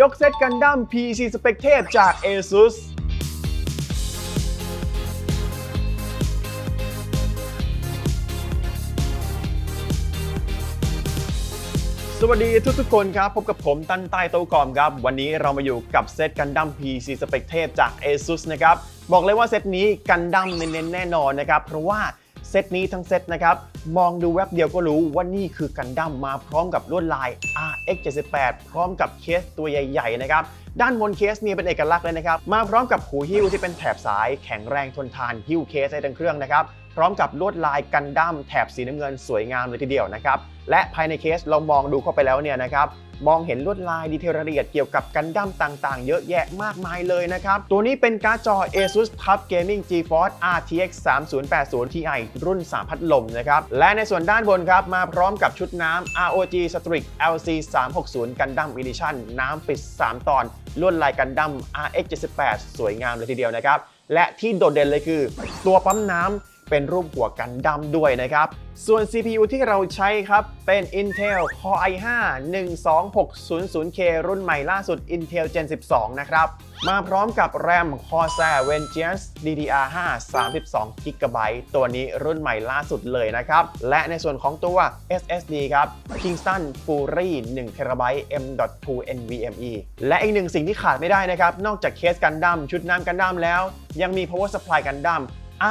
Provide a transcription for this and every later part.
ยกเซตกันดั้ม PC สเปกเทพจาก ASUS สวัสดีทุกทุกๆคนครับ พบกับผมตันใต้โตะกอมครับ วันนี้เรามาอยู่กับเซตกันดั้ม PC สเปกเทพจาก ASUS นะครับ บอกเลยว่าเซตนี้กันดั้มเน้นๆแน่นอนนะครับ เพราะว่า เซตนี้ทั้งเซตนะครับ มองดูแว็บเดียวก็รู้ว่านี่คือกันดั้มมาพร้อมกับลวดลาย RX 78 พร้อมกับเคสตัวใหญ่ ๆ นะครับ ด้านบนเคสเนี่ยเป็นเอกลักษณ์เลยนะครับ มาพร้อมกับหูหิ้วที่เป็นแถบสายแข็งแรงทนทานหิ้วเคสได้ทั้งเครื่องนะครับ พร้อมกับลวดลายกันดั้มแถบสีน้ำเงินสวยงามเลยทีเดียวนะครับ และภายในเคสเรามองดูเข้าไปแล้วเนี่ยนะครับมองเห็นลวดลายดีเทลรายละเอียดเกี่ยวกับกันดั้มต่างๆ เยอะแยะมากมายเลยนะครับ ตัวนี้เป็นการ์ดจอ ASUS TUF Gaming GeForce RTX 3080 Ti รุ่น 3 พัดลมนะครับ และในส่วนด้านบนครับ มาพร้อมกับชุดน้ำ ROG Strix LC 360กันดั้ม Edition น้ำปิด 3 ตอน ลวดลายกันดั้ม RX 78สวยงามเลยทีเดียวนะครับ และที่โดดเด่นเลยคือ ตัวปั๊มน้ำ เป็นรูปหัวกันดั้มด้วยนะครับ ส่วน CPU ที่เราใช้ครับ เป็น Intel Core i5 12600K รุ่นใหม่ล่าสุด Intel Gen 12 นะครับ มาพร้อมกับ RAM Corsair Vengeance DDR5 32 GB ตัวนี้รุ่นใหม่ล่าสุดเลยนะครับ และในส่วนของตัว SSD ครับ Kingston Fury 1 TB M.2 NVMe และอีกหนึ่งสิ่งที่ขาดไม่ได้นะครับ นอกจากเคสกันดั้มชุดน้ำกันดั้มแล้ว ยังมี Power Supply กันดั้ม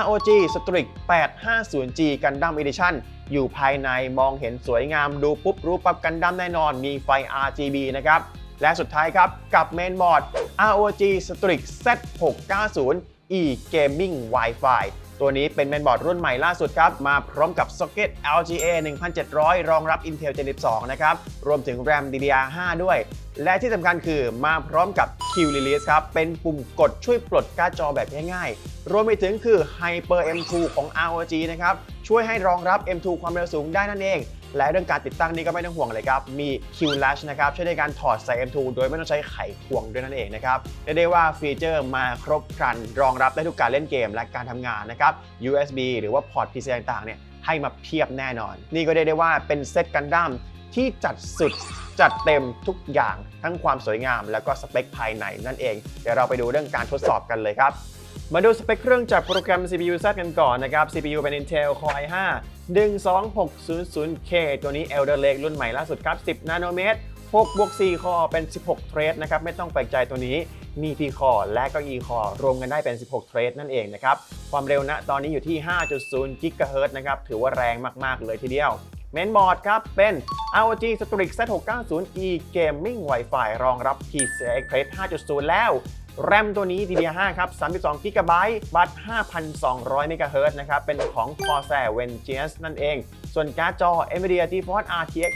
ROG Strix 850G Gundam Edition อยู่ภายในมองเห็นสวยงามดูปุ๊บรู้ปั๊บกันดั้มแน่นอนมีไฟ RGB นะครับ และสุดท้ายครับกับเมนบอร์ด ROG Strix Z690 E Gaming Wi-Fi ตัวนี้เป็นเมนบอร์ดรุ่นใหม่ล่าสุดครับ มาพร้อมกับซ็อกเก็ต LGA 1700 รองรับ Intel Gen 12 นะครับ รวมถึง RAM DDR5 ด้วย และที่สำคัญคือมาพร้อมกับ Q Release ครับ เป็นปุ่มกดช่วยปลดการ์ดจอแบบง่ายๆ รวมไปถึงคือ Hyper M2 ของ ROG นะครับ ช่วยให้รองรับ M2 ความเร็วสูงได้นั่นเอง และเรื่องการติดตั้งนี่ก็ไม่ต้องห่วงเลยครับ มี Q Latch นะครับช่วยในการถอดใส่ M2 โดยไม่ต้องใช้ไขควงด้วยนั่นเองนะครับเรียกได้ว่าฟีเจอร์มาครบครัน รองรับได้ทุกการเล่นเกมและการทำงานนะครับ USB หรือว่าพอร์ต PC ต่างๆเนี่ยให้มาเพียบแน่นอน นี่ก็เรียกได้ว่าเป็นเซตกันดั้มที่จัดสุดจัดเต็มทุกอย่างทั้งความสวยงาม แล้วก็สเปคภายในนั่นเอง เดี๋ยวเราไปดูเรื่องการทดสอบกันเลยครับ มาดูสเปคเครื่องจากโปรแกรม CPU Z กันก่อนนะครับ CPU เป็น Intel Core i5 12600K ตัวนี้ Elder Lake รุ่นใหม่ล่าสุดครับ 10 นาโนเมตร6บวก4คอเป็น 16 เทรดนะครับ ไม่ต้องแปลกใจตัวนี้มี P คอและก็ E คอรวมกันได้เป็น 16 เทรดนั่นเองนะครับ ความเร็วณตอนนี้อยู่ที่ 5.0 GHz นะครับ ถือว่าแรงมาก ๆ เลยทีเดียว เมนบอร์ดครับ เป็น ROG Strix Z690E Gaming Wi-Fi รองรับ PCI Express 5.0 แล้ว แรมตัวนี้ DDR5 ครับ 32 GB บัต5,200 MHz นะครับ เป็นของ Corsair Vengeance นั่นเอง ส่วนการ์ดจอ NVIDIA GeForce RTX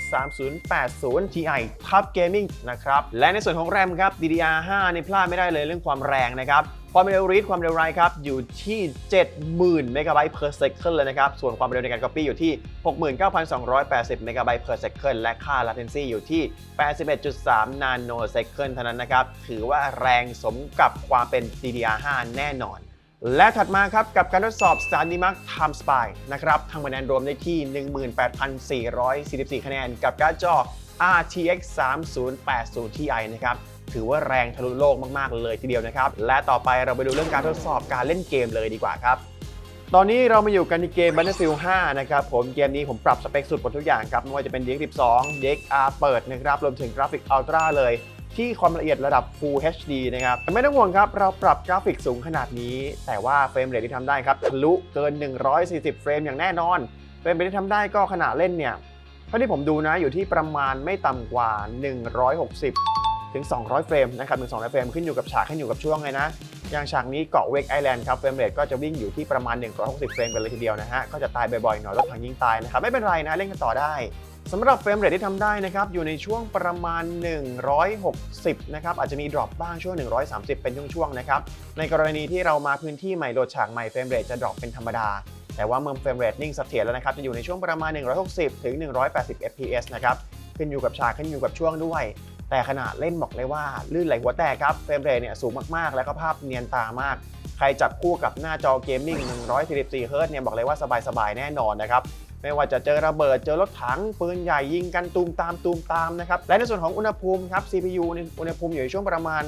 3080 Ti Top Gaming นะครับ และในส่วนของแรมครับ DDR5 ในพลาดไม่ได้เลยเรื่องความแรงนะครับ ความเร็ว read ความเร็ว write ครับอยู่ที่ 70,000 MB per second เลยนะครับ ส่วนความเร็วในการ copy อยู่ที่ 69,280 MB per second และค่า latency อยู่ที่ 81.3 nanosecond เท่านั้นนะครับ ถือว่าแรงสมกับความเป็น DDR5 แน่นอน และถัดมาครับ กับการทดสอบ s a n d y Mark Time Spy นะครับทำคะแนนรวมได้ที่ 18,444 คะแนน กับการ์ดจอ RTX 3080 Ti นะครับ ถือว่าแรงทะลุโลกมากๆเลยทีเดียวนะครับ และต่อไปเราไปดูเรื่องการทดสอบการเล่นเกมเลยดีกว่าครับ ตอนนี้เรามาอยู่กันในเกม Battlefield 5 นะครับผมเกมนี้ผมปรับสเปคสุดหมดทุกอย่างครับไม่ว่าจะเป็น DX 12 DXR เปิดนะครับรวมถึงกราฟิก Ultra เลยที่ความละเอียดระดับ Full HD นะครับแต่ไม่ต้องห่วงครับ เราปรับกราฟิกสูงขนาดนี้ แต่ว่าเฟรมเรทที่ทำได้ครับทะลุเกิน 140 เฟรมอย่างแน่นอน เฟรมเรทที่ทำได้ก็ขนาดเล่นเนี่ย เท่าที่ผมดูนะอยู่ที่ประมาณไม่ต่ำกว่า 160 ถึง 200 เฟรมนะครับถึง 200 เฟรมขึ้นอยู่กับฉากขึ้นอยู่กับช่วงเลยนะ อย่างฉากนี้เกาะเวกไอแลนด์ครับ เฟรมเรทก็จะวิ่งอยู่ที่ประมาณ 160 เฟรมกันเลยทีเดียวนะฮะ ก็จะตายบ่อยๆหน่อยรถถังยิงตายนะครับ ไม่เป็นไรนะ เล่นกันต่อได้สำหรับเฟรมเรทที่ทำได้นะครับ อยู่ในช่วงประมาณ 160 นะครับ อาจจะมีดรอปบ้างช่วง 130 เป็นช่วงๆ นะครับ ในกรณีที่เรามาพื้นที่ใหม่โหลดฉากใหม่เฟรมเรทจะดรอปเป็นธรรมดา แต่ว่าเมื่อเฟรมเรทนิ่งเสถียรแล้วนะครับ จะอยู่ในช่วงประมาณ 160 ถึง 180 fps นะครับ ขึ้นอยู่กับฉากขึ้นอยู่กับช่วงด้วย แต่ขณะเล่นบอกเลยว่าลื่นไหลหัวแตกครับ เฟรมเรทเนี่ยสูงมากๆ แล้วก็ภาพเนียนตามาก ใครจับคู่กับหน้าจอเกมมิ่ง144เฮิร์ตซ์เนี่ยบอกเลยว่าสบายๆ แน่นอนนะครับไม่ว่าจะเจอระเบิดเจอรถถังปืนใหญ่ยิงกันตูมตามตูมตามนะครับและในส่วนของอุณหภูมิครับ CPU อุณหภูมิอยู่ในช่วงประมาณ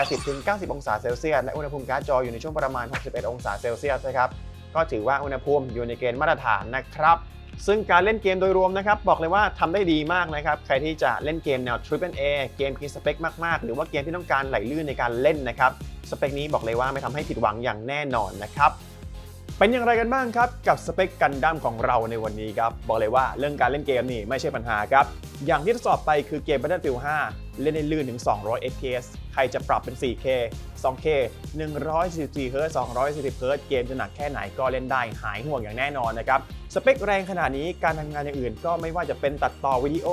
80-90 องศาเซลเซียสและอุณหภูมิการ์ดจออยู่ในช่วงประมาณ 61 องศาเซลเซียสนะครับก็ถือว่าอุณหภูมิอยู่ในเกณฑ์มาตรฐานนะครับ ซึ่งการเล่นเกมโดยรวมนะครับ บอกเลยว่าทำได้ดีมากนะครับ ใครที่จะเล่นเกมแนว Triple A เกมที่สเปคมาก ๆ หรือว่าเกมที่ต้องการไหลลื่นในการเล่นนะครับ สเปคนี้บอกเลยว่าไม่ทำให้ผิดหวังอย่างแน่นอนนะครับ เป็นอย่างไรกันบ้างครับ กับสเปคกันดั้มของเราในวันนี้ครับ บอกเลยว่าเรื่องการเล่นเกมนี่ไม่ใช่ปัญหาครับ อย่างที่ทดสอบไปคือเกม Battlefield 5 เล่นได้ลื่นถึง 200 fps ใครจะปรับเป็น 4K 2K 144 Hz 240 Hz เกมจะหนักแค่ไหนก็เล่นได้หายห่วงอย่างแน่นอนนะครับ สเปคแรงขนาดนี้การทำงานอย่างอื่นก็ไม่ว่าจะเป็นตัดต่อวิดีโอ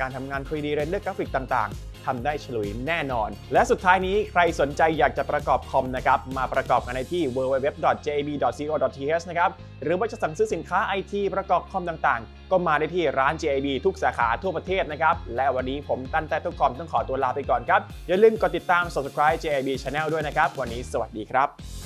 การทำงาน 3D render กราฟิกต่างๆทำได้ฉลุยแน่นอน และสุดท้ายนี้ใครสนใจอยากจะประกอบคอมนะครับ มาประกอบกันในที่ www.jab.co.th นะครับ หรือว่าจะสั่งซื้อสินค้า IT ประกอบคอมต่างๆ ก็มาได้ที่ร้าน JAB ทุกสาขาทั่วประเทศนะครับ และวันนี้ผมตั้นแต่ทุกคอมต้องขอตัวลาไปก่อนครับ อย่าลืมกดติดตาม subscribe JAB Channel ด้วยนะครับ วันนี้สวัสดีครับ